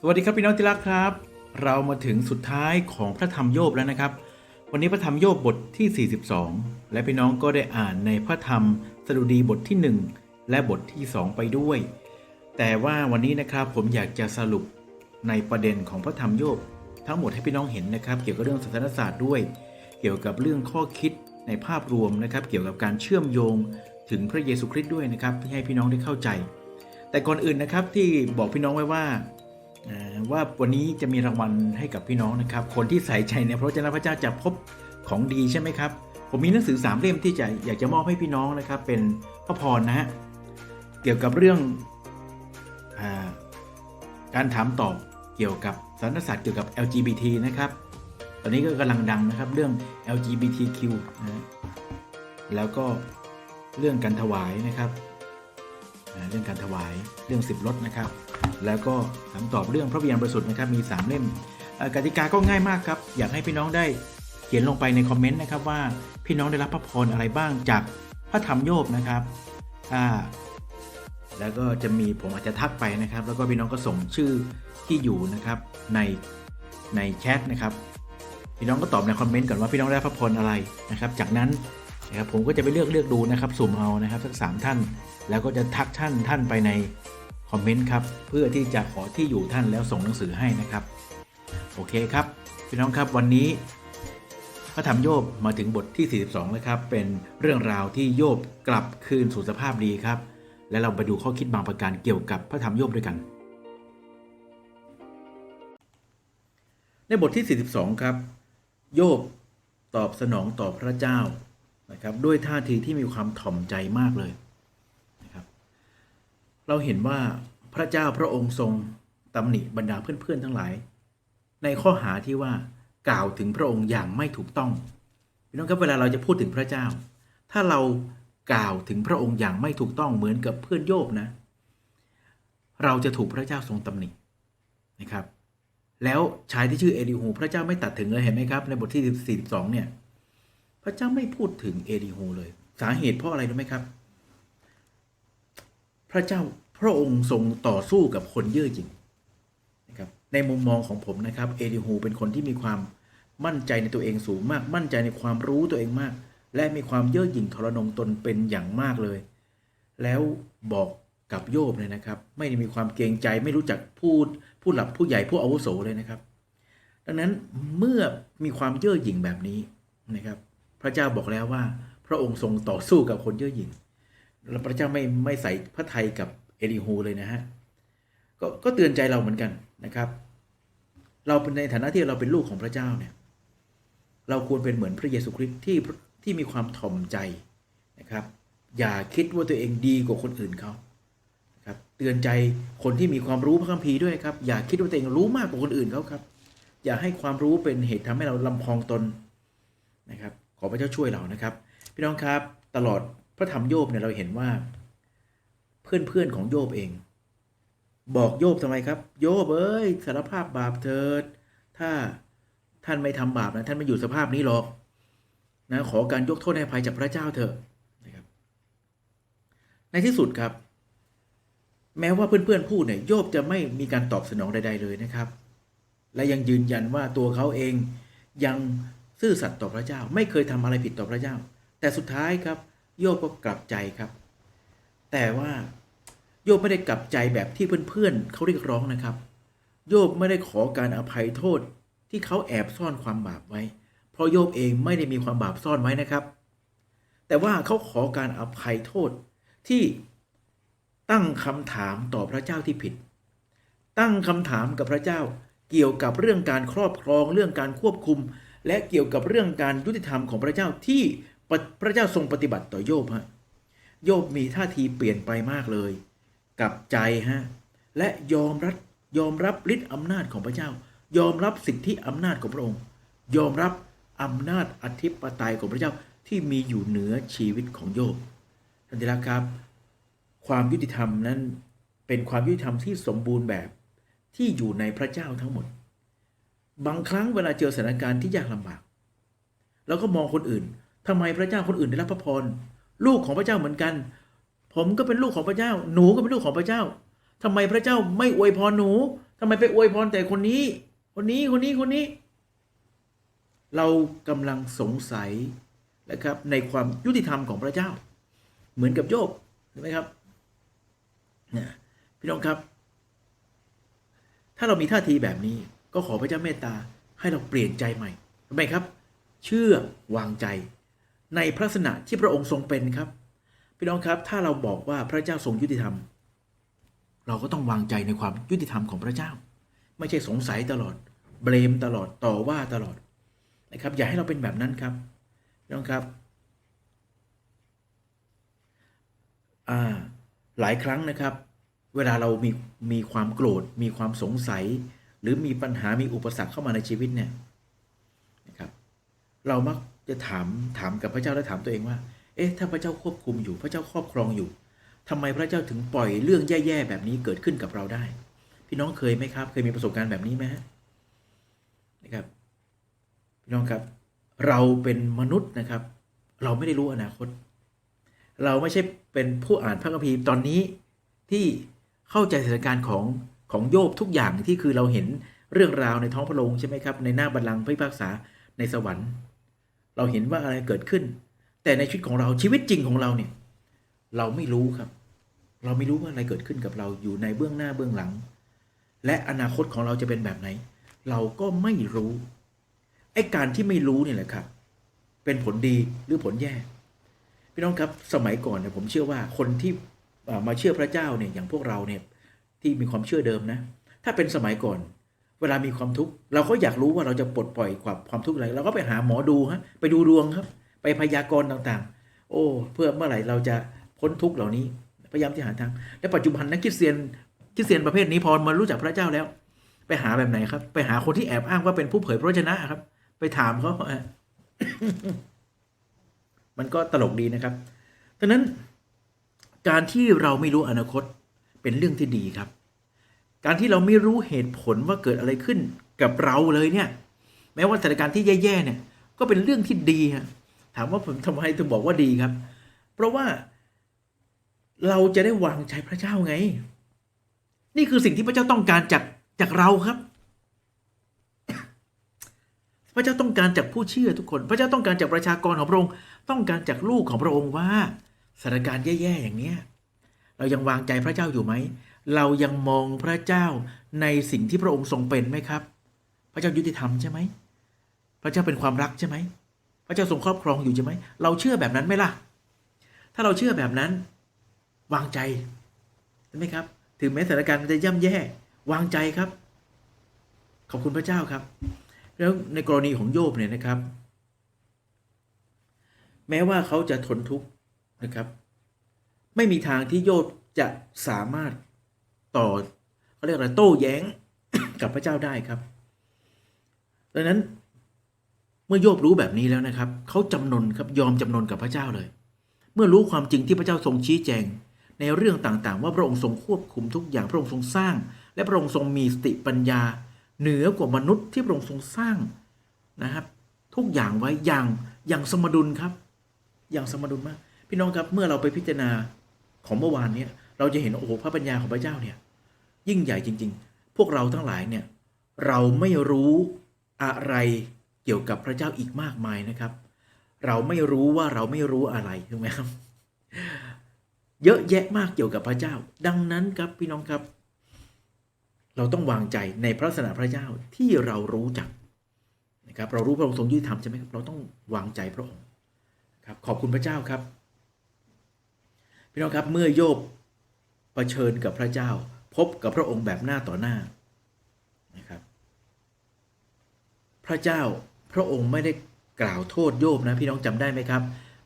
สวัสดีครับพี่น้องที่รักครับ เรามาถึงสุดท้ายของพระธรรมโยบแล้วนะครับ วันนี้พระธรรมโยบบทที่ 42 และพี่น้องก็ได้อ่านในพระธรรมสดุดีบทที่ 1 และบทที่ 2 ไปด้วย แต่ว่าวันนี้นะครับผมอยากจะสรุปในประเด็นของพระธรรมโยบทั้งหมดให้พี่น้องเห็นนะครับ เกี่ยวกับเรื่องศาสนศาสตร์ด้วย เกี่ยวกับเรื่องข้อคิดในภาพรวมนะครับ เกี่ยวกับการเชื่อมโยงถึงพระเยซูคริสต์ด้วยนะครับที่ให้พี่น้องได้เข้าใจ แต่ก่อนอื่นนะครับที่บอกพี่น้องไว้ว่า ว่าวันนี้จะมีรางวัลให้กับพี่น้องนะครับ คนที่ใส่ใจในพระวจนะพระเจ้าจะพบของดีใช่ไหมครับ ผมมีหนังสือสามเล่มที่จะอยากจะมอบให้พี่น้องนะครับ เป็นพระพรนะฮะเกี่ยวกับเรื่องอการถามตอบเกี่ยวกับสารศาสตร์เกี่ยวกับ LGBT นะครับ ตอนนี้ก็กำลังดังนะครับเรื่อง LGBTQ นะฮะแล้วก็เรื่องการถวายนะครับ เรื่องการถวายเรื่องสิบรถนะครับ แล้วก็คำตอบเรื่องพระวิญญาณบริสุทธิ์นะครับมี 3 เล่มเอ่อกติกาก็ง่ายมากครับอยากให้พี่น้องได้เขียนลงไปในคอมเมนต์นะครับว่าพี่น้องได้รับพระพรอะไรบ้างจากพระธรรมโยบนะครับถ้าแล้วก็จะมีผมอาจจะทักไปนะครับ แล้วก็พี่น้องก็ส่งชื่อที่อยู่นะครับในในแชทนะครับ พี่น้องก็ตอบในคอมเมนต์ก่อนว่าพี่น้องได้พระพรอะไรนะครับ จากนั้นนะครับผมก็จะไปเลือกเลือกดูนะครับสุ่มเอานะครับสักสามท่าน แล้วก็จะทักท่านท่านไปในคอมเมนต์ครับ เพื่อที่จะขอที่อยู่ท่านแล้วส่งหนังสือให้นะครับ โอเคครับ พี่น้องครับวันนี้ พระธรรมโยบมาถึงบทที่ 42 แล้วครับ เป็นเรื่องราวที่โยบกลับคืนสู่สภาพดีครับ และเราไปดูข้อคิดบางประการเกี่ยวกับพระธรรมโยบด้วยกัน ในบทที่ 42 ครับ โยบตอบสนองต่อพระเจ้านะครับ ด้วยท่าทีที่มีความถ่อมใจมากเลย เราเห็นว่าพระเจ้าพระองค์ทรงตำหนิบรรดาเพื่อนๆทั้งหลาย ในข้อหาที่ว่ากล่าวถึงพระองค์อย่างไม่ถูกต้องพี่น้องครับเวลาเราจะพูดถึงพระเจ้า ถ้าเรากล่าวถึงพระองค์อย่างไม่ถูกต้องเหมือนกับเพื่อนโยบนะ เราจะถูกพระเจ้าทรงตำหนินะครับ แล้วชายที่ชื่อเอลิฮูพระเจ้าไม่ตัดถึงเลยเห็นไหมครับ ในบทที่ 42 เนี่ย พระเจ้าไม่พูดถึงเอลิฮูเลย สาเหตุเพราะอะไรรู้ไหมครับ พระเจ้าพระองค์ทรงต่อสู้กับคนเย่อหยิ่งนะครับในมุมมองของผมนะครับเอลิฮูเป็นคนที่มีความมั่นใจในตัวเองสูงมาก มั่นใจในความรู้ตัวเองมาก และมีความเย่อหยิ่งทรนงตนเป็นอย่างมากเลย แล้วบอกกับโยบเลยนะครับ ไม่ได้มีความเกรงใจไม่รู้จักพูดผู้หลับผู้ใหญ่ผู้อาวุโสเลยนะครับ ดังนั้นเมื่อมีความเย่อหยิ่งแบบนี้นะครับ พระเจ้าบอกแล้วว่า พระองค์ทรงต่อสู้กับคนเย่อหยิ่ง แล้วพระเจ้าไม่ไม่ใส่พระไทยกับเอลิฮูเลยนะฮะกก็เตือนใจเราเหมือนกันนะครับ เราเป็นในฐานะที่เราเป็นลูกของพระเจ้าเนี่ย เราควรเป็นเหมือนพระเยซูคริสต์ที่ที่มีความถ่อมใจนะครับ อย่าคิดว่าตัวเองดีกว่าคนอื่นเขานะครับ เตือนใจคนที่มีความรู้พระคัมภีร์ด้วยครับ อย่าคิดว่าตัวเองรู้มากกว่าคนอื่นเขาครับ อย่าให้ความรู้เป็นเหตุทำให้เราลำพองตนนะครับ ขอพระเจ้าช่วยเรานะครับ พี่น้องครับตลอด พระธรรมโยบเนี่ยเราเห็นว่า เพื่อนๆของโยบเอง บอกโยบทำไมครับ โยบเอ้ยสารภาพบาปเถิด ถ้าท่านไม่ทำบาปนะท่านไม่อยู่สภาพนี้หรอกนะขอการยกโทษให้อภัยจากพระเจ้าเถอะนะครับ ในที่สุดครับ แม้ว่าเพื่อนๆพูดเนี่ยโยบจะไม่มีการตอบสนองใด ๆ เลยนะครับ และยังยืนยันว่าตัวเขาเองยังซื่อสัตย์ต่อพระเจ้า ไม่เคยทำอะไรผิดต่อพระเจ้า แต่สุดท้ายครับ โยบก็กลับใจครับ แต่ว่าโยบไม่ได้กลับใจแบบที่เพื่อนๆเขาเรียกร้องนะครับ โยบไม่ได้ขอการอภัยโทษที่เขาแอบซ่อนความบาปไว้ เพราะโยบเองไม่ได้มีความบาปซ่อนไว้นะครับ แต่ว่าเขาขอการอภัยโทษที่ตั้งคำถามต่อพระเจ้าที่ผิด ตั้งคำถามกับพระเจ้าเกี่ยวกับเรื่องการครอบครองเรื่องการควบคุม และเกี่ยวกับเรื่องการยุติธรรมของพระเจ้าที่ พระเจ้าทรงปฏิบัติต่อโยบฮะโยบมีท่าทีเปลี่ยนไปมากเลย กับใจฮะและยอมรับยอมรับฤทธิ์อำนาจของพระเจ้า ยอมรับสิทธิอำนาจของพระองค์ ยอมรับอำนาจอธิปไตยของพระเจ้าที่มีอยู่เหนือชีวิตของโยบท่านที่รักครับ ความยุติธรรมนั้นเป็นความยุติธรรมที่สมบูรณ์แบบที่อยู่ในพระเจ้าทั้งหมด บางครั้งเวลาเจอสถานการณ์ที่ยากลำบากเราก็มองคนอื่น ทำไมพระเจ้าคนอื่นได้รับพระพร ลูกของพระเจ้าเหมือนกัน ผมก็เป็นลูกของพระเจ้า หนูก็เป็นลูกของพระเจ้าทำไมพระเจ้าไม่อวยพรหนูทำไมไปอวยพรแต่คนนี้ คนนี้คนนี้คนนี้ เรากำลังสงสัยนะครับในความยุติธรรมของพระเจ้า เหมือนกับโยบใช่ไหมครับเนี่ยพี่น้องครับ ถ้าเรามีท่าทีแบบนี้ก็ขอพระเจ้าเมตตาให้เราเปลี่ยนใจใหม่ทำไมครับ เชื่อวางใจ ในพระลักษณะที่พระองค์ทรงเป็นครับ พี่น้องครับถ้าเราบอกว่าพระเจ้าทรงยุติธรรม เราก็ต้องวางใจในความยุติธรรมของพระเจ้า ไม่ใช่สงสัยตลอดเบลมตลอดต่อว่าตลอดนะครับ อย่าให้เราเป็นแบบนั้นครับพี่น้องครับอ่าหลายครั้งนะครับ เวลาเรามีมีความโกรธ มีความสงสัย หรือมีปัญหามีอุปสรรคเข้ามาในชีวิตเนี่ยนะครับ เรามัก จะถามถามกับพระเจ้าและถามตัวเองว่า เอ๊ะ ถ้าพระเจ้าควบคุมอยู่ พระเจ้าครอบครองอยู่ทำไมพระเจ้าถึงปล่อยเรื่องแย่ๆแบบนี้เกิดขึ้นกับเราได้ พี่น้องเคยไหมครับ เคยมีประสบการณ์แบบนี้ไหมฮะนะครับ พี่น้องครับ เราเป็นมนุษย์นะครับ เราไม่ได้รู้อนาคต เราไม่ใช่เป็นผู้อ่านพระคัมภีร์ตอนนี้ที่เข้าใจสถานการณ์ของของโยบทุกอย่างที่คือเราเห็นเรื่องราวในท้องพระโรงใช่ไหมครับ ในหน้าบัลลังก์พระพิพากษาในสวรรค์ เราเห็นว่าอะไรเกิดขึ้น แต่ในชีวิตของเราชีวิตจริงของเราเนี่ย เราไม่รู้ครับ เราไม่รู้ว่าอะไรเกิดขึ้นกับเราอยู่ในเบื้องหน้าเบื้องหลัง และอนาคตของเราจะเป็นแบบไหน เราก็ไม่รู้ไอ้การที่ไม่รู้เนี่ยแหละครับ เป็นผลดีหรือผลแย่พี่น้องครับสมัยก่อนเนี่ยผมเชื่อว่าคนที่มาเชื่อพระเจ้าเนี่ยอย่างพวกเราเนี่ยที่มีความเชื่อเดิมนะ ถ้าเป็นสมัยก่อน เวลามีความทุกข์เราก็อยากรู้ว่าเราจะปลดปล่อยความความทุกข์อะไรเราก็ไปหาหมอดูฮะไปดูดวงครับ ไปพยากรณ์ต่างๆ โอ้เพื่อเมื่อไหร่เราจะพ้นทุกข์เหล่านี้ พยายามที่หาทาง และปัจจุบันนักคริสเตียนคริสเตียนประเภทนี้พอมารู้จักพระเจ้าแล้ว ไปหาแบบไหนครับ ไปหาคนที่แอบอ้างว่าเป็นผู้เผยพระวจนะครับ ไปถามเขามันก็ตลกดีนะครับดังนั้นการที่เราไม่รู้อนาคตเป็นเรื่องที่ดีครับ การที่เราไม่รู้เหตุผลว่าเกิดอะไรขึ้นกับเราเลยเนี่ย แม้ว่าสถานการณ์ที่แย่ๆเนี่ย ก็เป็นเรื่องที่ดีฮะถามว่าผมทำไมถึงบอกว่าดีครับ เพราะว่าเราจะได้วางใจพระเจ้าไง นี่คือสิ่งที่พระเจ้าต้องการจากจากเราครับ พระเจ้าต้องการจากผู้เชื่อทุกคน พระเจ้าต้องการจากประชากรของพระองค์ ต้องการจากลูกของพระองค์ว่าสถานการณ์แย่ๆอย่างเนี้ยเรายังวางใจพระเจ้าอยู่ไหม เรายังมองพระเจ้าในสิ่งที่พระองค์ทรงเป็นไหมครับ พระเจ้ายุติธรรมใช่ไหม พระเจ้าเป็นความรักใช่ไหม พระเจ้าทรงครอบครองอยู่ใช่ไหม เราเชื่อแบบนั้นไหมล่ะ ถ้าเราเชื่อแบบนั้น วางใจใช่ไหมครับ ถึงแม้สถานการณ์มันจะย่ำแย่ วางใจครับ ขอบคุณพระเจ้าครับ แล้วในกรณีของโยบเนี่ยนะครับ แม้ว่าเขาจะทนทุกข์นะครับ ไม่มีทางที่โยบจะสามารถ ต่อเขาเรียกอะไรโต้แย้งกับพระเจ้าได้ครับดังนั้นเมื่อโยบรู้แบบนี้แล้วนะครับเขาจำนนครับยอมจำนนกับพระเจ้าเลย เมื่อรู้ความจริงที่พระเจ้าทรงชี้แจง ในเรื่องต่างๆ ว่าพระองค์ทรงควบคุมทุกอย่างพระองค์ทรงสร้าง และพระองค์ทรงมีสติปัญญา เหนือกว่ามนุษย์ที่พระองค์ทรงสร้างนะครับ ทุกอย่างไว้อย่างอย่างสมดุลครับ อย่างสมดุลมาก พี่น้องครับเมื่อเราไปพิจารณาของเมื่อวานเนี้ เราจะเห็นโอ้โหพระปัญญาของพระเจ้าเนี่ยยิ่งใหญ่จริง ๆ พวกเราทั้งหลายเนี่ยเราไม่รู้อะไรเกี่ยวกับพระเจ้าอีกมากมายนะครับ เราไม่รู้ว่าเราไม่รู้อะไรถูกไหมครับ เยอะแยะมากเกี่ยวกับพระเจ้า ดังนั้นครับพี่น้องครับ เราต้องวางใจในพระลักษณะพระเจ้าที่เรารู้จักนะครับเรารู้พระองค์ทรงยุติธรรมใช่ไหมครับเราต้องวางใจพระองค์ครับขอบคุณพระเจ้าครับ พี่น้องครับเมื่อโยบ ผชิญกับพระเจ้า พบกับพระองค์แบบหน้าต่อหน้านะครับ พระเจ้าพระองค์ไม่ได้กล่าวโทษโยบนะพี่น้องจำได้ไหมครับ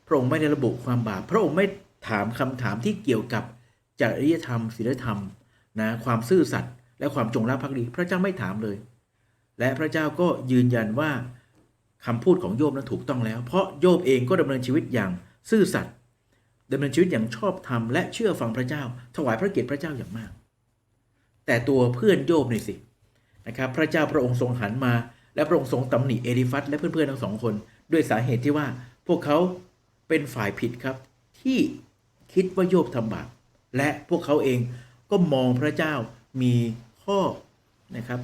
พระองค์ไม่ได้ระบุความบาปพระองค์ไม่ถามคำถามที่เกี่ยวกับจริยธรรมศีลธรรมนะความซื่อสัตย์และความจงรักภักดี พระเจ้าไม่ถามเลย และพระเจ้าก็ยืนยันว่าคำพูดของโยบนั้นถูกต้องแล้ว เพราะโยบเองก็ดำเนินชีวิตอย่างซื่อสัตย์ ดำเนินชีวิตอย่างชอบธรรมและเชื่อฟังพระเจ้า ถวายพระเกียรติพระเจ้าอย่างมาก แต่ตัวเพื่อนโยบนี่สินะครับพระเจ้าพระองค์ทรงหันมา และพระองค์ทรงตำหนิเอลิฟัสและเพื่อนๆทั้งสองคน ด้วยสาเหตุที่ว่าพวกเขาเป็นฝ่ายผิดครับ ที่คิดว่าโยบทำบาปและพวกเขาเองก็มองพระเจ้ามีข้อนะครับ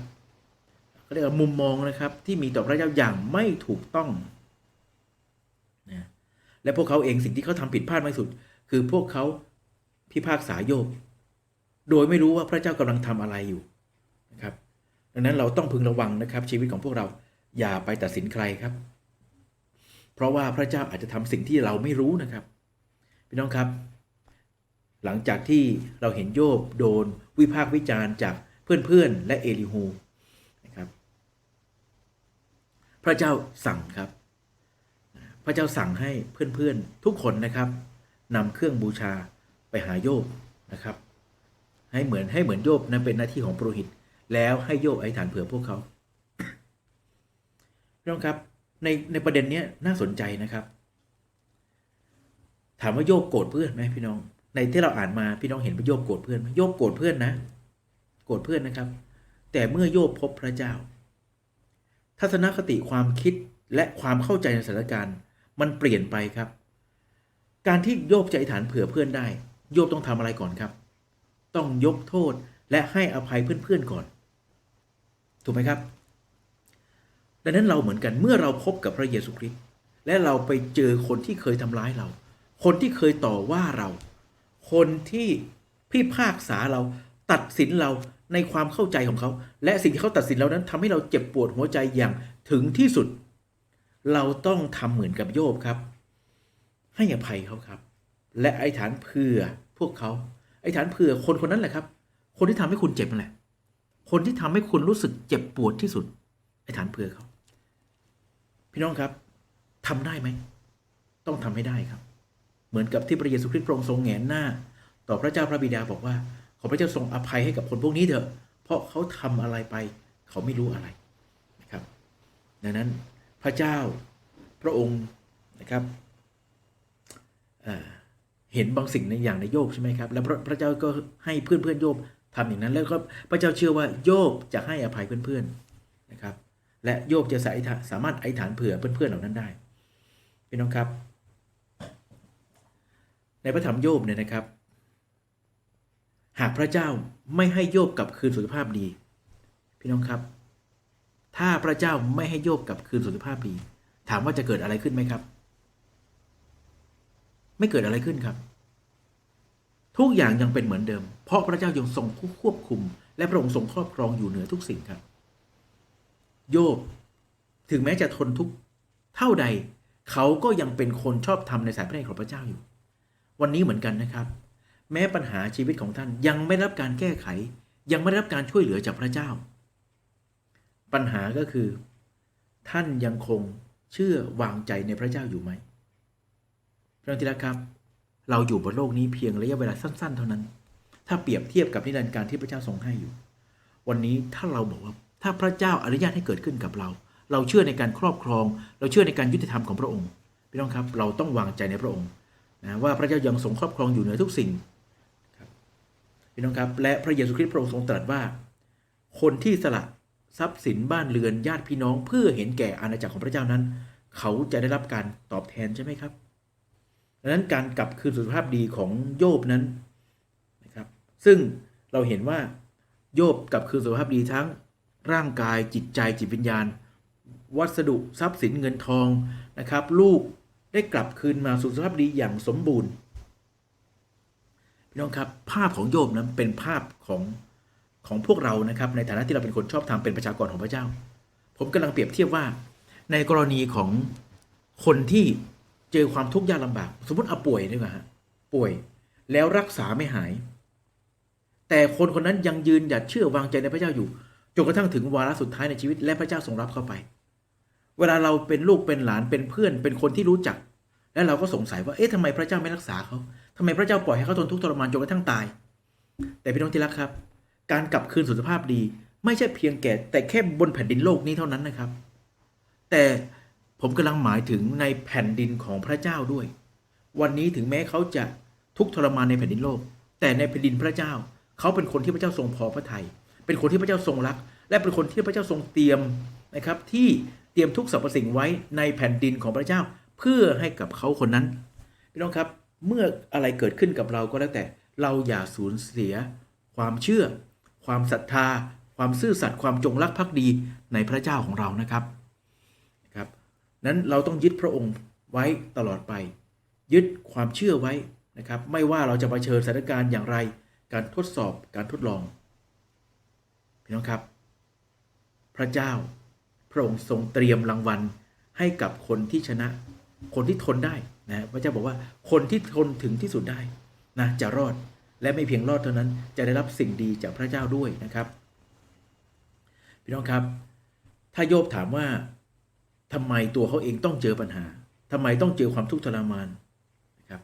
เขาเรียกว่ามุมมองนะครับที่มีต่อพระเจ้าอย่างไม่ถูกต้อง และพวกเขาเองสิ่งที่เขาทำผิดพลาดมากที่สุด คือพวกเขาพิพากษาโยบโดยไม่รู้ว่าพระเจ้ากำลังทำอะไรอยู่นะครับ ดังนั้นเราต้องพึงระวังนะครับ ชีวิตของพวกเราอย่าไปตัดสินใครครับ เพราะว่าพระเจ้าอาจจะทำสิ่งที่เราไม่รู้นะครับพี่น้องครับ หลังจากที่เราเห็นโยบโดนวิพากษ์วิจารณ์จากเพื่อนๆและเอลิฮูนะครับ พระเจ้าสั่งครับ ระเจ้าสั่งให้เพื่อนๆทุกคนนะครับนำเครื่องบูชาไปหาโยบนะครับ ให้เหมือนให้เหมือนโยบนั้นเป็นหน้าที่ของปรหิต แล้วให้โยบไอธิษฐานเผื่อพวกเขาพี่น้องครับในในประเด็นเนี้ยน่าสนใจนะครับ ถามว่าโยบโกรธเพื่อนไหมพี่น้อง ในที่เราอ่านมาพี่น้องเห็นว่าโยบโกรธเพื่อนไหมโยบโกรธเพื่อนนะ โกรธเพื่อนนะครับ แต่เมื่อโยบพบพระเจ้า ทัศนคติความคิดและความเข้าใจในสถานการณ์ มันเปลี่ยนไปครับ การที่โยบจะอธิษฐานเผื่อเพื่อนได้ โยบต้องทำอะไรก่อนครับ ต้องยกโทษและให้อภัยเพื่อนๆก่อน ถูกไหมครับ ดังนั้นเราเหมือนกันเมื่อเราพบกับพระเยซูคริสต์และเราไปเจอคนที่เคยทำร้ายเรา คนที่เคยต่อว่าเรา คนที่พิพากษาเราตัดสินเราในความเข้าใจของเขา และสิ่งที่เขาตัดสินเรานั้นทำให้เราเจ็บปวดหัวใจอย่างถึงที่สุด เราต้องทำเหมือนกับโยบครับ ให้อภัยเขาครับ และไอ้ฐานเผื่อพวกเขาไอ้ฐานเผื่อคนคนนั้นแหละครับ คนที่ทำให้คุณเจ็บนั่นแหละ คนที่ทำให้คุณรู้สึกเจ็บปวดที่สุด ไอ้ฐานเผื่อเขา พี่น้องครับทำได้ไหม ต้องทำให้ได้ครับ เหมือนกับที่พระเยซูคริสต์พรงทรงแหงนหน้า ต่อพระเจ้าพระบิดาบอกว่า ขอพระเจ้าทรงอภัยให้กับคนพวกนี้เถอะ เพราะเขาทำอะไรไป เขาไม่รู้อะไรนะครับ ดังนั้น พระเจ้าพระองค์นะครับเเห็นบางสิ่งในอย่างในโยบใช่ไหมครับ แล้วพระพระเจ้าก็ให้เพื่อนเพื่อนโยบทำอย่างนั้น แล้วก็พระเจ้าเชื่อว่าโยบจะให้อภัยเพื่อนๆนะครับ และโยบจะสาสามารถไอฐานเผื่อเพื่อนๆเหล่านั้นได้พี่น้องครับ ในพระธรรมโยบเนี่ยนะครับ หากพระเจ้าไม่ให้โยบกลับคืนสุขภาพดี พี่น้องครับ ถ้าพระเจ้าไม่ให้โยบกลับคืนสุขภาพดี ถามว่าจะเกิดอะไรขึ้นไหมครับ ไม่เกิดอะไรขึ้นครับ ทุกอย่างยังเป็นเหมือนเดิม เพราะพระเจ้ายังทรงควบคุม และพระองค์ทรงครอบครองอยู่เหนือทุกสิ่งครับ โยบ ถึงแม้จะทนทุกข์เท่าใด เขาก็ยังเป็นคนชอบธรรมในสายพระเนตรของพระเจ้าอยู่ วันนี้เหมือนกันนะครับ แม้ปัญหาชีวิตของท่านยังไม่รับการแก้ไข ยังไม่ได้รับการช่วยเหลือจากพระเจ้า ปัญหาก็คือ ท่านยังคงเชื่อวางใจในพระเจ้าอยู่ไหมพระองที่รักครับ เราอยู่บนโลกนี้เพียงระยะเวลาสั้น ๆ เท่านั้น ถ้าเปรียบเทียบกับนิรันดร์การที่พระเจ้าทรงให้อยู่ วันนี้ถ้าเราบอกว่าถ้าพระเจ้าอนุญาตให้เกิดขึ้นกับเรา เราเชื่อในการครอบครอง เราเชื่อในการยุติธรรมของพระองค์พี่น้องครับ เราต้องวางใจในพระองค์นะว่าพระเจ้ายังทรงครอบครองอยู่เหนือทุกสิ่งพี่น้องครับ และพระเยซูคริสต์พระองค์ทรงตรัสว่า คนที่สละ ทรัพย์สินบ้านเรือนญาติพี่น้องเพื่อเห็นแก่อาณาจักรของพระเจ้านั้น เขาจะได้รับการตอบแทนใช่ไหมครับดังนั้นการกลับคืนสุขภาพดีของโยบนั้นนะครับ ซึ่งเราเห็นว่าโยบกลับคืนสุขภาพดีทั้งร่างกายจิตใจจิตวิญญาณ วัสดุทรัพย์สินเงินทองนะครับ ลูกได้กลับคืนมาสู่สภาพดีอย่างสมบูรณ์พี่น้องครับภาพของโยบนั้นเป็นภาพของ ของพวกเรานะครับในฐานะที่เราเป็นคนชอบธรรมเป็นประชากรของพระเจ้า ผมกำลังเปรียบเทียบว่า ในกรณีของคนที่เจอความทุกข์ยากลำบาก สมมติเอาป่วยดีกว่าฮะป่วยแล้วรักษาไม่หาย แต่คนคนนั้นยังยืนหยัดเชื่อวางใจในพระเจ้าอยู่จนกระทั่งถึงวาระสุดท้ายในชีวิตและพระเจ้าทรงรับเข้าไป เวลาเราเป็นลูกเป็นหลานเป็นเพื่อน เป็นคนที่รู้จัก แล้วเราก็สงสัยว่าเอ๊ะทำไมพระเจ้าไม่รักษาเขาทำไมพระเจ้าปล่อยให้เขาทนทุกข์ทรมานจนกระทั่งตาย แต่พี่น้องที่รักครับ การกลับคืนสุขภาพดี ไม่ใช่เพียงแก่แต่แค่บนแผ่นดินโลกนี้เท่านั้นนะครับ แต่ผมกำลังหมายถึงในแผ่นดินของพระเจ้าด้วย วันนี้ถึงแม้เขาจะทุกข์ทรมานในแผ่นดินโลก แต่ในแผ่นดินพระเจ้า เขาเป็นคนที่พระเจ้าทรงพอพระทยัยเป็นคนที่พระเจ้าทรงรัก และเป็นคนที่พระเจ้าทรงเตรียมนะครับ ที่เตรียมทุกสรรพสิ่งไว้ในแผ่นดินของพระเจ้า เพื่อให้กับเขาคนนั้นพี่น้องครับเมื่ออะไรเกิดขึ้นกับเราก็แล้วแต่เราอย่าสูญเสียความเชื่อ ความศรัทธา ความซื่อสัตย์ความจงรักภักดีในพระเจ้าของเรานะครับนะครับ นั้นเราต้องยึดพระองค์ไว้ตลอดไป ยึดความเชื่อไว้นะครับ ไม่ว่าเราจะเผชิญสถานการณ์อย่างไร การทดสอบการทดลองพี่น้องครับ พระเจ้าพระองค์ทรงเตรียมรางวัลให้กับคนที่ชนะ คนที่ทนได้นะพระเจ้าบอกว่าคนที่ทนถึงที่สุดได้นะจะรอด และไม่เพียงรอดเท่านั้นจะได้รับสิ่งดีจากพระเจ้าด้วยนะครับ พี่น้องครับ ถ้าโยบถามว่าทำไมตัวเขาเองต้องเจอปัญหาทำไมต้องเจอความทุกข์ทรมานนะครับ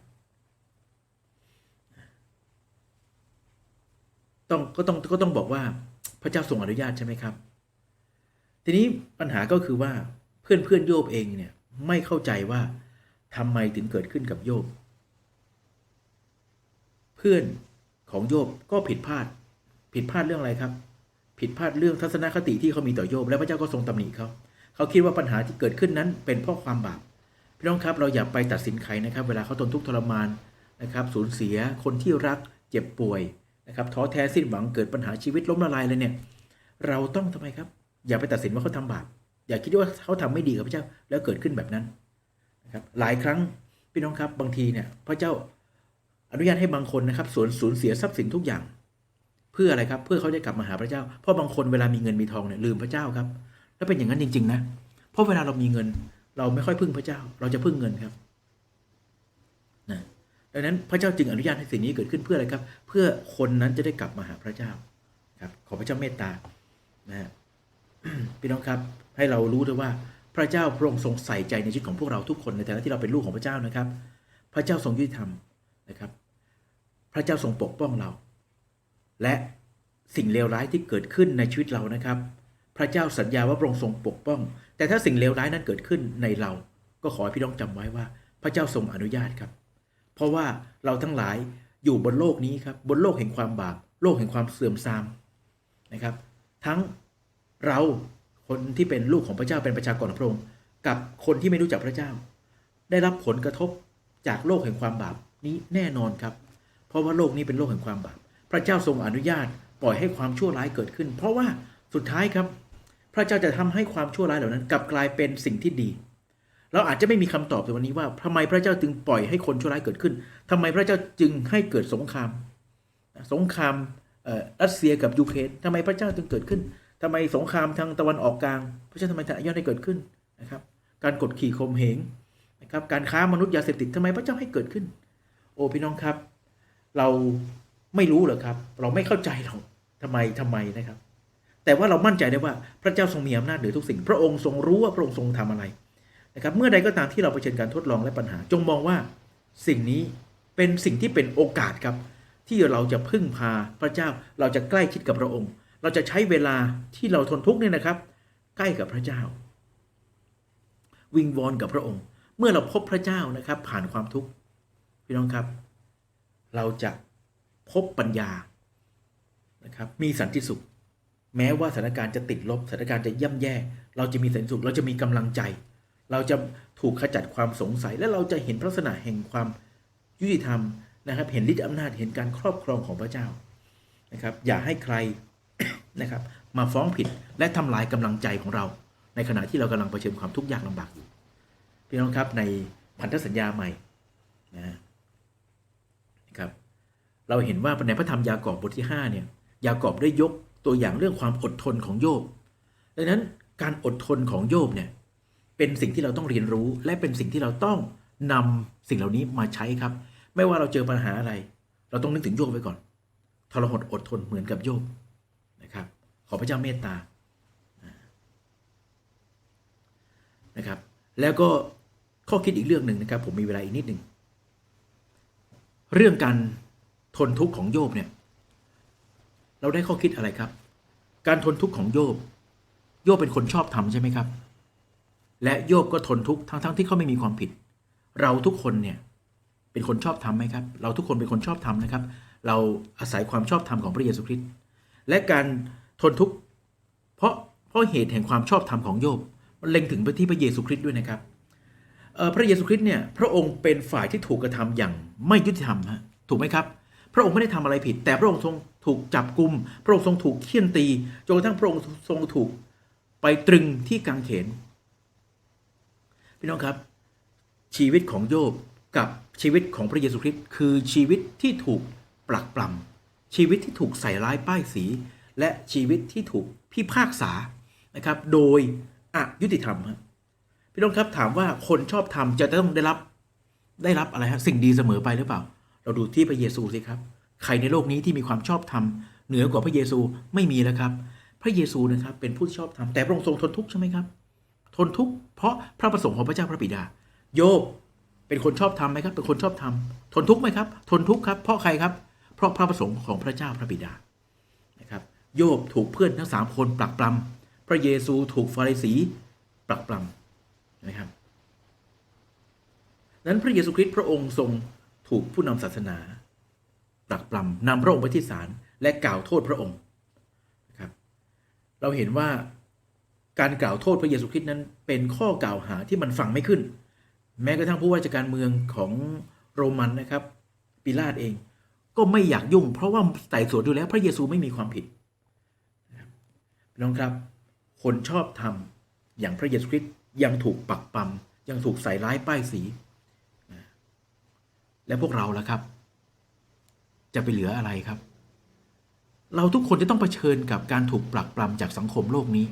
ต้องก็ต้องก็ต้องบอกว่าพระเจ้าทรงอนุญาตใช่ไหมครับ ทีนี้ปัญหาก็คือว่าเพื่อนเพื่อนโยบเองเนี่ยไม่เข้าใจว่าทำไมถึงเกิดขึ้นกับโยบ พื่อนของโยบก็ผิดพลาด ผิดพลาดเรื่องอะไรครับ ผิดพลาดเรื่องทัศนคติที่เขามีต่อโยบและพระเจ้าก็ทรงตำหนิเขาเขาคิดว่าปัญหาที่เกิดขึ้นนั้นเป็นเพราะความบาปพี่น้องครับเราอย่าไปตัดสินใครนะครับ เวลาเขาทนทุกข์ทรมานนะครับสูญเสียคนที่รักเจ็บป่วยนะครับท้อแท้สิ้นหวังเกิดปัญหาชีวิตล้มละลายเลยเนี่ยเราต้องทำไมครับ อย่าไปตัดสินว่าเขาทำบาปอย่าคิดว่าเขาทำไม่ดีกับพระเจ้าแล้วเกิดขึ้นแบบนั้นนะครับหลายครั้งพี่น้องครับบางทีเนี่ยพระเจ้า อนุญาตให้บางคนนะครับสูญสูญเสียทรัพย์สินทุกอย่าง เพื่ออะไรครับ เพื่อเขาจะกลับมาหาพระเจ้า เพราะบางคนเวลามีเงินมีทองเนี่ยลืมพระเจ้าครับ แล้วเป็นอย่างนั้นจริง ๆ นะ เพราะเวลาเรามีเงิน เราไม่ค่อยพึ่งพระเจ้า เราจะพึ่งเงินครับนะดังนั้นพระเจ้าจึงอนุญาตให้สิ่งนี้เกิดขึ้นเพื่ออะไรครับ เพื่อคนนั้นจะได้กลับมาหาพระเจ้าครับ ขอพระเจ้าเมตตานะฮะพี่น้องครับ ให้เรารู้ด้วยว่าพระเจ้าพระองค์ทรงใส่ใจในชีวิตของพวกเราทุกคนในฐานะที่เราเป็นลูกของพระเจ้านะครับ พระเจ้าทรงยุติธรรม นะครับ พระเจ้าทรงปกป้องเรา และสิ่งเลวร้ายที่เกิดขึ้นในชีวิตเรานะครับ พระเจ้าสัญญาว่าพระองค์ทรงปกป้อง แต่ถ้าสิ่งเลวร้ายนั้นเกิดขึ้นในเรา ก็ขอให้พี่น้องจำไว้ว่า พระเจ้าทรงอนุญาตครับ เพราะว่าเราทั้งหลายอยู่บนโลกนี้ครับบนโลกแห่งความบาปโลกแห่งความเสื่อมทรามนะครับ ทั้งเราคนที่เป็นลูกของพระเจ้าเป็นประชากรของพระองค์กับคนที่ไม่รู้จักพระเจ้า ได้รับผลกระทบจากโลกแห่งความบาปนี้แน่นอนครับ เพราะว่าโลกนี้เป็นโลกแห่งความบาปพระเจ้าทรงอนุญาตปล่อยให้ความชั่วร้ายเกิดขึ้น เพราะว่าสุดท้ายครับ พระเจ้าจะทำให้ความชั่วร้ายเหล่านั้น กลับกลายเป็นสิ่งที่ดี เราอาจจะไม่มีคำตอบในวันนี้ว่าทำไมพระเจ้าจึงปล่อยให้คนชั่วร้ายเกิดขึ้นทำไมพระเจ้าจึงให้เกิดสงคราม สงครามอัสเซียกับยูเครนทำไมพระเจ้าจึงเกิดขึ้นทำไมสงครามทางตะวันออกกลาง พระเจ้าทำไมถึงอนุญาตให้เกิดขึ้นนะครับ การกดขี่ข่มเหงนะครับ การค้ามนุษย์ยาเสพติดทำไมพระเจ้าให้เกิดขึ้น โอ้พี่น้องครับ เราไม่รู้เหรอครับ เราไม่เข้าใจหรอกทำไมทำไมนะครับ แต่ว่าเรามั่นใจได้ว่าพระเจ้าทรงมีอำนาจเหนือทุกสิ่ง พระองค์ทรงรู้ว่าพระองค์ทรงทำอะไรนะครับ เมื่อใดก็ตามที่เราเผชิญการทดลองและปัญหา จงมองว่าสิ่งนี้เป็นสิ่งที่เป็นโอกาสครับ ที่เราจะพึ่งพาพระเจ้าเราจะใกล้ชิดกับพระองค์ เราจะใช้เวลาที่เราทนทุกข์เนี่ยนะครับ ใกล้กับพระเจ้า วิงวอนกับพระองค์ เมื่อเราพบพระเจ้านะครับ ผ่านความทุกข์ พี่น้องครับ เราจะพบปัญญานะครับมีสันติสุข แม้ว่าสถานการณ์จะติดลบสถานการณ์จะย่ำแย่ เราจะมีสันติสุข เราจะมีกำลังใจ เราจะถูกขจัดความสงสัย และเราจะเห็นพระลักษณะแห่งความยุติธรรมนะครับ เห็นฤทธิอำนาจเห็นการครอบครองของพระเจ้านะครับ อย่าให้ใครนะครับ มาฟ้องผิดและทำลายกำลังใจของเรา ในขณะที่เรากำลังเผชิญความทุกข์ยากลำบากอยู่พี่น้องครับในพันธสัญญาใหม่นะ เราเห็นว่าในพระธรรมยากอบบทที่5เนี่ยยากอบได้ยกตัวอย่างเรื่องความอดทนของโยบดังนั้นการอดทนของโยบเนี่ยเป็นสิ่งที่เราต้องเรียนรู้ และเป็นสิ่งที่เราต้องนำสิ่งเหล่านี้มาใช้ครับ ไม่ว่าเราเจอปัญหาอะไร เราต้องนึกถึงโยบไว้ก่อน ทรหดอดทนเหมือนกับโยบนะครับ ขอพระเจ้าเมตตานะครับ แล้วก็ข้อคิดอีกเรื่องหนึ่งนะครับ ผมมีเวลาอีกนิดหนึ่งเรื่องการ ทนทุกข์ของโยบเนี่ย เราได้ข้อคิดอะไรครับ การทนทุกข์ของโยบ โยบเป็นคนชอบทำใช่ไหมครับ และโยบก็ทนทุกข์ทั้งๆทที่เขาไม่มีความผิด เราทุกคนเนี่ยเป็นคนชอบทำไหมครับ เราทุกคนเป็นคนชอบทำนะครับ เราอาศัยความชอบธรรมของพระเยซูคริสต์และการทนทุกข์เพราะเพราะเหตุแห่งความชอบธรรมของโยบมันเล็งถึงไปที่พระเยซูคริสต์ด้วยนะครับพระเยซูคริสต์เนี่ยพระองค์เป็นฝ่ายที่ถูกกระทำอย่างไม่ยุติธรรมฮะถูกไหมครับ พระองค์ไม่ได้ทำอะไรผิด แต่พระองค์ทรงถูกจับกุม พระองค์ทรงถูกเคี่ยนตีจนกระทั่งพระองค์ทรงถูกไปตรึงที่กางเขนพี่น้องครับ ชีวิตของโยบกับชีวิตของพระเยซูคริสต์คือชีวิตที่ถูกปลักปลำชีวิตที่ถูกใส่ร้ายป้ายสี และชีวิตที่ถูกพิพากษานะครับโดยอยุติธรรมครับพี่น้องครับถามว่าคนชอบทำจะต้องได้รับได้รับอะไรฮะสิ่งดีเสมอไปหรือเปล่า เราดูที่พระเยซูสิครับ ใครในโลกนี้ที่มีความชอบธรรมเหนือกว่าพระเยซูไม่มีแล้วครับ พระเยซูนะครับเป็นผู้ชอบธรรมแต่พระองค์ทรงทนทุกข์ใช่ไหมครับ ทนทุกข์เพราะพระประสงค์ของพระเจ้าพระบิดา โยบเป็นคนชอบธรรมไหมครับ เป็นคนชอบธรรมทนทุกข์ไหมครับ ทนทุกข์ครับ เพราะใครครับ เพราะพระประสงค์ของพระเจ้าพระบิดา นะครับ โยบถูกเพื่อนทั้งสามคนปลักปลำพระเยซูถูกฟาริสีปลักปลำนะครับนั้นพระเยซูคริสต์พระองค์ทรง ถูกผู้นำศาสนาปักปลำนำพระองค์ไปที่ศาลและกล่าวโทษพระองค์นะครับเราเห็นว่าการกล่าวโทษพระเยซูคริสต์นั้น เป็นข้อกล่าวหาที่มันฟังไม่ขึ้น แม้กระทั่งผู้ว่าราชการเมืองของโรมันนะครับปิลาตเองก็ไม่อยากยุ่ง เพราะว่าไต่สวนดูแล้ว พระเยซูไม่มีความผิดนะครับพี่น้องครับ คนชอบทำอย่างพระเยซูคริสต์ยังถูกปักปำยังถูกใส่ร้ายป้ายสี และพวกเราล่ะครับ จะไปเหลืออะไรครับ เราทุกคนจะต้องเผชิญกับการถูกปลักปลำจากสังคมโลกนี้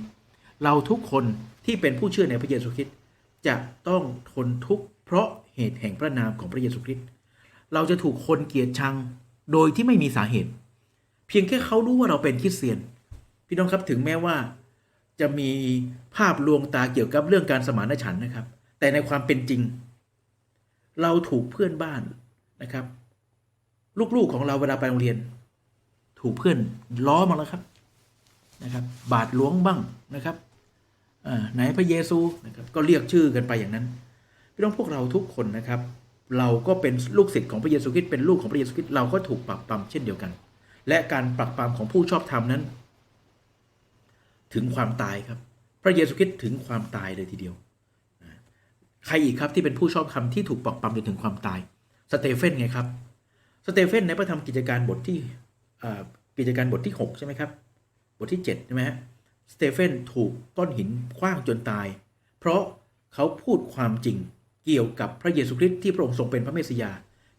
เราทุกคนที่เป็นผู้เชื่อในพระเยซูคริสต์จะต้องทนทุกข์เพราะเหตุแห่งพระนามของพระเยซูคริสต์เราจะถูกคนเกลียดชังโดยที่ไม่มีสาเหตุ เพียงแค่เขารู้ว่าเราเป็นคริสเตียน พี่น้องครับถึงแม้ว่า จะมีภาพลวงตาเกี่ยวกับเรื่องการสมานฉันท์นะครับ แต่ในความเป็นจริง เราถูกเพื่อนบ้าน นะครับ ลูกๆของเราเวลาไปโรงเรียน ถูกเพื่อนล้อมาแล้วครับนะครับ บาทหลวงบ้างนะครับอ่าไหนพระเยซูนะครับก็เรียกชื่อกันไปอย่างนั้นพี่น้องพวกเราทุกคนนะครับ เราก็เป็นลูกศิษย์ของพระเยซูคริสต์เป็นลูกของพระเยซูคริสต์เราก็ถูกปักปั๊มเช่นเดียวกัน และการปักปั๊มของผู้ชอบธรรมนั้น ถึงความตายครับ พระเยซูคริสต์ถึงความตายเลยทีเดียว ใครอีกครับที่เป็นผู้ชอบธรรมที่ถูกปักปั๊มจนถึงความตาย สเตเฟนไงครับสเตเฟนในพระธรรมกิจการบทที่กิจการบทที่ 6 ใช่ไหมครับ บทที่ 7 ใช่ไหมฮะสเตเฟนถูกก้อนหินคว้างจนตาย เพราะเขาพูดความจริงเกี่ยวกับพระเยซูคริสต์ที่พระองค์ทรงเป็นพระเมสสิยา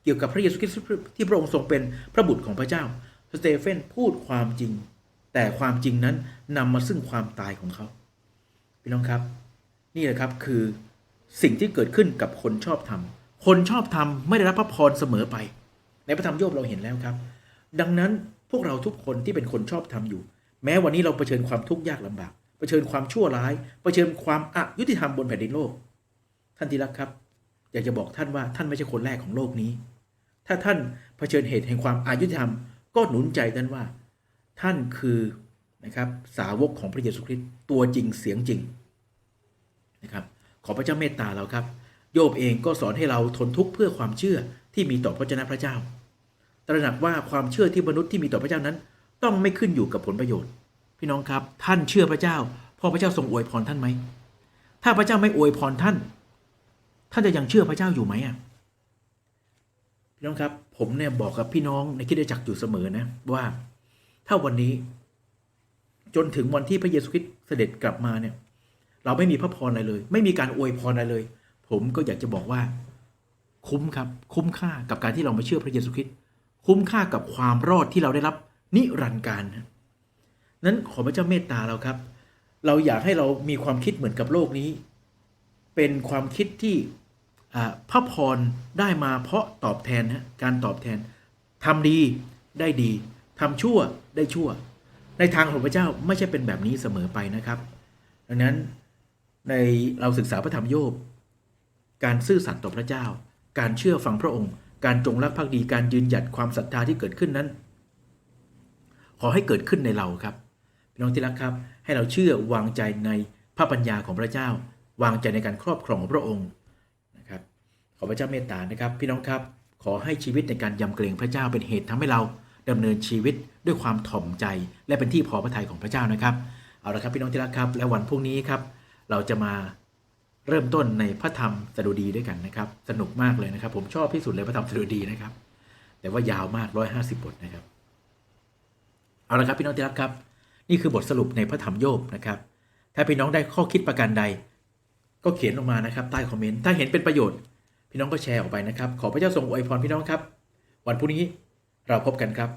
เกี่ยวกับพระเยซูคริสต์ที่พระองค์ทรงเป็นพระบุตรของพระเจ้า สเตเฟนพูดความจริง แต่ความจริงนั้นนำมาซึ่งความตายของเขาพี่น้องครับ นี่แหละครับคือสิ่งที่เกิดขึ้นกับคนชอบธรรม คนชอบธรรมไม่ได้รับพระพรเสมอไป ในพระธรรมโยบเราเห็นแล้วครับ ดังนั้นพวกเราทุกคนที่เป็นคนชอบธรรมอยู่ แม้วันนี้เราเผชิญความทุกข์ยากลำบากเผชิญความชั่วร้ายเผชิญความอายุติธรรมบนแผ่นดินโลก ท่านที่รักครับ อยากจะบอกท่านว่าท่านไม่ใช่คนแรกของโลกนี้ ถ้าท่านเผชิญเหตุแห่งความอายุติธรรม ก็หนุนใจท่านว่า ท่านคือนะครับสาวกของพระเยซูคริสต์ตัวจริงเสียงจริงนะครับขอพระเจ้าเมตตาเราครับ โยบเองก็สอนให้เราทนทุกข์เพื่อความเชื่อที่มีต่อพระเจ้าพระเจ้า ตระหนักว่าความเชื่อที่มนุษย์ที่มีต่อพระเจ้านั้น ต้องไม่ขึ้นอยู่กับผลประโยชน์ พี่น้องครับ ท่านเชื่อพระเจ้าพราะพระเจ้าทรงอวยพรท่านไหม ถ้าพระเจ้าไม่อวยพรท่าน ท่านจะยังเชื่อพระเจ้าอยู่ไหมอะ พี่น้องครับ ผมเนี่ยบอกกับพี่น้องในคิดจักรอยู่เสมอนะว่า ถ้าวันนี้ จนถึงวันที่พระเยซูคริสต์เสด็จกลับมาเนี่ย เราไม่มีพระพรอะไรเลย ไม่มีการอวยพรอะไรเลย ผมก็อยากจะบอกว่า คุ้มครับ คุ้มค่ากับการที่เรามาเชื่อพระเยซูคริสต์คุ้มค่ากับความรอดที่เราได้รับนิรันดร์การนะนั้นขอพระเจ้าเมตตาเราครับ เราอยากให้เรามีความคิดเหมือนกับโลกนี้ เป็นความคิดที่อ่าพระพรได้มาเพราะตอบแทนฮะการตอบแทนทำดีได้ดีทำชั่วได้ชั่ว ในทางของพระเจ้าไม่ใช่เป็นแบบนี้เสมอไปนะครับ ดังนั้นในเราศึกษาพระธรรมโยบ การซื่อสัตย์ต่อพระเจ้า การเชื่อฟังพระองค์ การจงรักภักดีการยืนหยัดความศรัทธาที่เกิดขึ้นนั้น ขอให้เกิดขึ้นในเราครับพี่น้องที่รักครับ ให้เราเชื่อวางใจในพระปัญญาของพระเจ้า วางใจในการครอบครองของพระองค์นะครับขอพระเจ้าเมตตานะครับ พี่น้องครับ ขอให้ชีวิตในการยำเกรงพระเจ้าเป็นเหตุทำให้เราดำเนินชีวิตด้วยความถ่อมใจ และเป็นที่พอพระทัยของพระเจ้านะครับเอาละครับพี่น้องที่รักครับ และวันพรุ่งนี้ครับ เราจะมา เริ่มต้นในพระธรรมสดุดีด้วยกันนะครับ สนุกมากเลยนะครับ ผมชอบที่สุดเลยพระธรรมสดุดีนะครับ แต่ว่ายาวมาก150บทนะครับ เอาละครับพี่น้องที่รักครับ นี่คือบทสรุปในพระธรรมโยบนะครับ ถ้าพี่น้องได้ข้อคิดประการใด ก็เขียนลงมานะครับ ใต้คอมเมนต์ถ้าเห็นเป็นประโยชน์ พี่น้องก็แชร์ออกไปนะครับ ขอพระเจ้าทรงอวยพรพี่น้องครับ วันพรุ่งนี้เราพบกันครับ